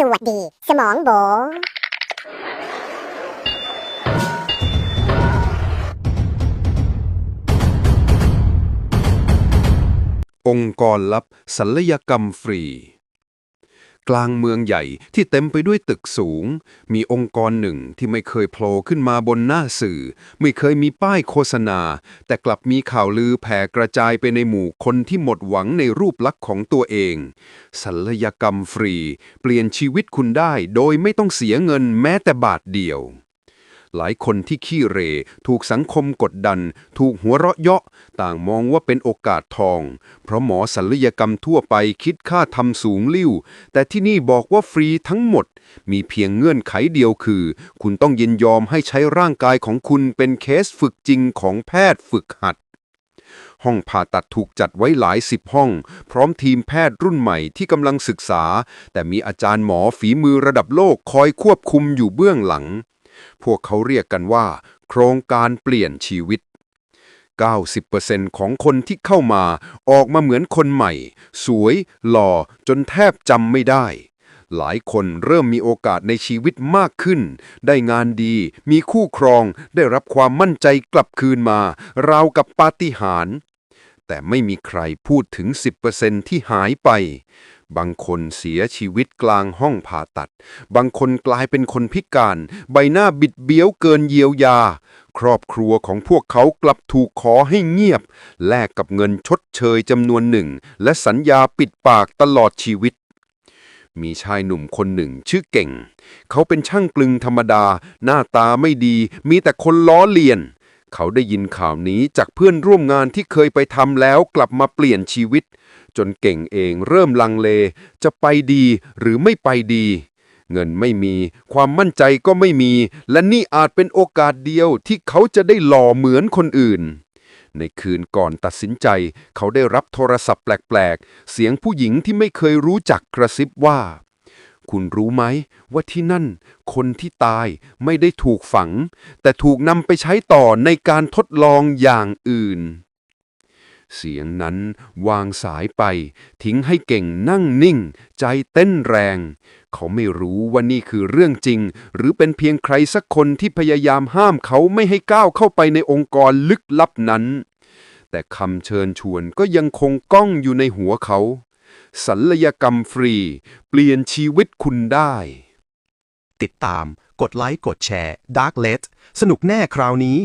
สวัสดี สมองโบองค์กรลับศัลยกรรมฟรี กลางเมืองใหญ่ที่เต็มไปด้วยตึกสูง มีองค์กรหนึ่งที่ไม่เคยโผล่ขึ้นมาบนหน้าสื่อ ไม่เคยมีป้ายโฆษณา แต่กลับมีข่าวลือแผ่กระจายไปในหมู่คนที่หมดหวังในรูปลักษณ์ของตัวเอง ศัลยกรรมฟรี เปลี่ยนชีวิตคุณได้โดยไม่ต้องเสียเงินแม้แต่บาทเดียว หลายคนที่ขี้เร ถูกสังคมกดดัน ถูกหัวเราะเยาะ ต่างมองว่าเป็นโอกาสทอง เพราะหมอศัลยกรรมทั่วไปคิดค่าทำสูงลิ่ว แต่ที่นี่บอกว่าฟรีทั้งหมด มีเพียงเงื่อนไขเดียวคือ คุณต้องยินยอมให้ใช้ร่างกายของคุณเป็นเคสฝึกจริงของแพทย์ฝึกหัดห้องผ่าตัดถูกจัดไว้หลายสิบห้อง พร้อมทีมแพทย์รุ่นใหม่ที่กำลังศึกษา แต่มีอาจารย์หมอฝีมือระดับโลกคอยควบคุมอยู่เบื้องหลัง พวกเขาเรียกกันว่า โครงการเปลี่ยนชีวิต 90%ของคนที่เข้ามาออกมาเหมือนคนใหม่ สวย หล่อ จนแทบจำไม่ได้ หลายคนเริ่มมีโอกาสในชีวิตมากขึ้น ได้งานดี มีคู่ครอง ได้รับความมั่นใจกลับคืนมา ราวกับปาฏิหาริย์ แต่ไม่มีใครพูดถึง 10%ที่หายไป บางคนเสียชีวิตกลางห้องผ่าตัด บางคนกลายเป็นคนพิการ ใบหน้าบิดเบี้ยวเกินเยียวยา ครอบครัวของพวกเขากลับถูกขอให้เงียบ แลกกับเงินชดเชยจำนวนหนึ่ง และสัญญาปิดปากตลอดชีวิตมีชายหนุ่มคนหนึ่งชื่อเก่ง เขาเป็นช่างกลึงธรรมดา หน้าตาไม่ดี มีแต่คนล้อเลียน เขาได้ยินข่าวนี้จากเพื่อนร่วมงานที่เคยไปทำแล้วกลับมาเปลี่ยนชีวิต จนเก่งเองเริ่มลังเล จะไปดีหรือไม่ไปดี เงินไม่มี ความมั่นใจก็ไม่มี และนี่อาจเป็นโอกาสเดียวที่เขาจะได้หล่อเหมือนคนอื่น ในคืนก่อนตัดสินใจ เขาได้รับโทรศัพท์แปลกๆ เสียงผู้หญิงที่ไม่เคยรู้จักกระซิบว่า คุณรู้ไหมว่าที่นั่น คนที่ตายไม่ได้ถูกฝัง แต่ถูกนำไปใช้ต่อในการทดลองอย่างอื่น เสียงนั้นวางสายไป ทิ้งให้เก่งนั่งนิ่ง ใจเต้นแรง เขาไม่รู้ว่านี่คือเรื่องจริง หรือเป็นเพียงใครสักคนที่พยายามห้ามเขาไม่ให้ก้าวเข้าไปในองค์กรลึกลับนั้น แต่คำเชิญชวนก็ยังคงก้องอยู่ในหัวเขา ศัลยกรรมฟรี เปลี่ยนชีวิตคุณได้ ติดตาม กดไลค์ กดแชร์ Dark l e t สนุกแน่คราวนี้